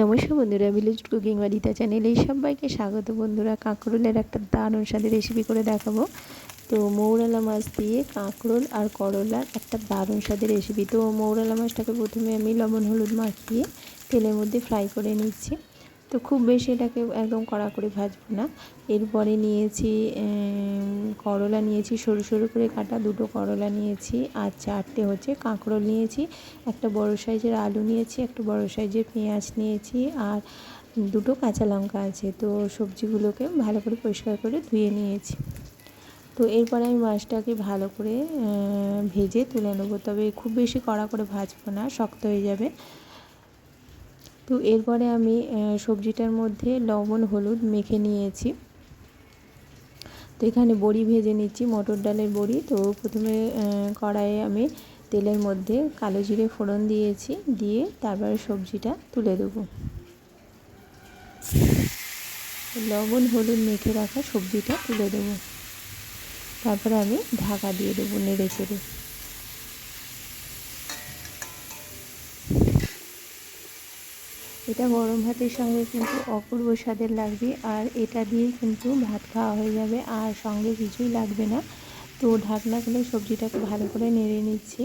নমস্কার বন্ধুরা village cooking Adita চ্যানেলে সবাইকে স্বাগত বন্ধুরা। কাঁকরোলের একটা দারুণ স্বাদের রেসিপি করে দেখাবো। তো মৌরালা মাছ দিয়ে কাঁকরোল আর করলার একটা দারুণ স্বাদের রেসিপি তো মৌরালা মাছটাকে প্রথমে আমি লবণ, হলুদ মাখিয়ে তেলের মধ্যে ফ্রাই করে নিচ্ছি। তো খুব বেশি এটাকে একদম কড়া করে ভাজবো না। এরপরে নিয়েছি করলা নিয়েছি, সরু সরু করে কাটা দুটো করলা নিয়েছি, আর চারটে হচ্ছে কাঁকরোল নিয়েছি, একটা বড় সাইজের আলু নিয়েছি, একটা বড় সাইজের পেঁয়াজ নিয়েছি, আর দুটো কাঁচা লঙ্কা আছে। তো সবজিগুলোকে ভালো করে পরিষ্কার করে ধুয়ে নিয়েছি। তো এরপরে আমি মাছটাকে ভালো করে ভেজে তুলে নেব। তবে খুব বেশি কড়া করে ভাজবো না, শক্ত হয়ে যাবে। তো এরপরে আমি সবজিটার মধ্যে লবণ, হলুদ মেখে নিয়েছি। তো এখানে বড়ি ভেজে নিচ্ছি, মটর ডালের বড়ি। তো প্রথমে কড়াইয়ে আমি তেলের মধ্যে কালো জিরে ফোড়ন দিয়েছি, দিয়ে তারপরে সবজিটা তুলে দেবো। লবণ, হলুদ মেখে রাখা সবজিটা তুলে দেবো। তারপরে আমি ঢাকা দিয়ে দেবো নেড়ে চেড়ে। এটা গরম ভাতের সঙ্গে কিন্তু অপূর্ব স্বাদের লাগবে আর এটা দিয়ে কিন্তু ভাত খাওয়া হয়ে যাবে আর সঙ্গে কিছুই লাগবে না। তো ঢাকনা খুলে সবজিটাকে ভালো করে নেড়ে নিচ্ছি।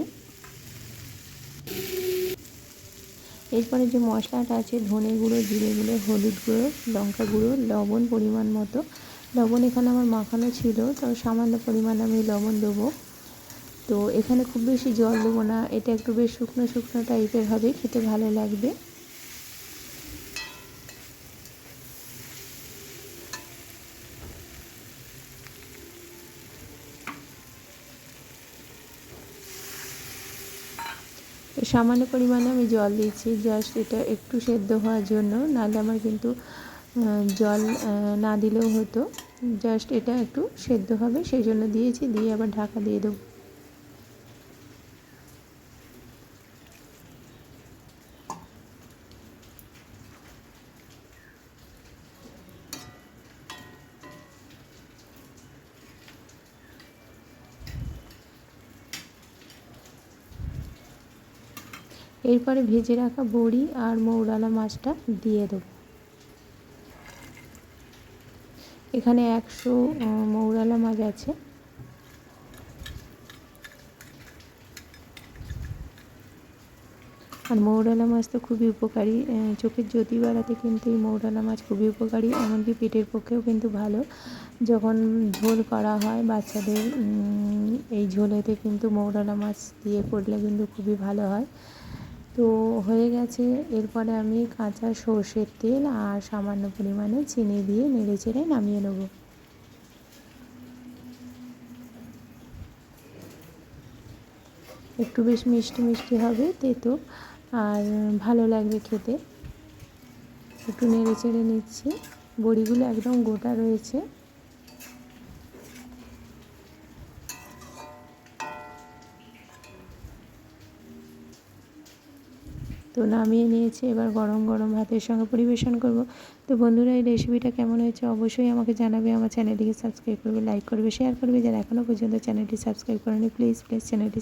এরপরে যে মশলাটা আছে, ধনে গুঁড়ো, জিরে গুঁড়ো, হলুদ গুঁড়ো, লঙ্কা গুঁড়ো, লবণ পরিমাণ মতো। লবণ এখানে আমার মাখানো ছিল, তো সামান্য পরিমাণ আমি লবণ দেবো। তো এখানে খুব বেশি জল দেবো না, এটা একটু বেশ শুকনো শুকনো টাইপের হবে, খেতে ভালো লাগবে। সামান্য পরিমাণে আমি জল দিয়েছি জাস্ট এটা একটু সেদ্ধ হওয়ার জন্য, নাহলে আমার কিন্তু জল না দিলেও হতো। জাস্ট এটা একটু সেদ্ধ হবে, সেই জন্য দিয়েছি, দিয়ে আবার ঢাকা দিয়ে দেবো। এরপরে ভেজে রাখা বড়ি আর মৌরালা মাছটা দিয়ে দেবো। এখানে একশো মৌরালা মাছ আছে। আর মৌরালা মাছ তো খুবই উপকারী চোখের জ্যোতি বাড়াতে কিন্তু এই মৌরালা মাছ খুবই উপকারী, এমনকি পেটের পক্ষেও কিন্তু ভালো। যখন ঝোল করা হয় বাচ্চাদের এই ঝোলেতে কিন্তু মৌরালা মাছ দিয়ে করলে কিন্তু খুবই ভালো হয়। তো হয়ে গেছে। এরপরে আমি কাঁচা সর্ষের তেল আর সামান্য পরিমাণে চিনি দিয়ে নেড়ে চেড়ে নামিয়ে নেব। একটু বেশ মিষ্টি মিষ্টি হবে তেতো, আর ভালো লাগবে খেতে। একটু নেড়ে চেড়ে নিচ্ছি। বড়িগুলো একদম গোটা রয়েছে। তো নামিয়ে নিয়েছি, এবার গরম গরম ভাতের সঙ্গে পরিবেশন করব। তো বন্ধুরা, এই রেসিপিটা কেমন হয়েছে অবশ্যই আমাকে জানাবে, আমার চ্যানেলটিকে সাবস্ক্রাইব করবে লাইক করবে শেয়ার করবে। যারা এখনও পর্যন্ত চ্যানেলটি সাবস্ক্রাইব করেনি প্লিজ প্লিজ চ্যানেলটি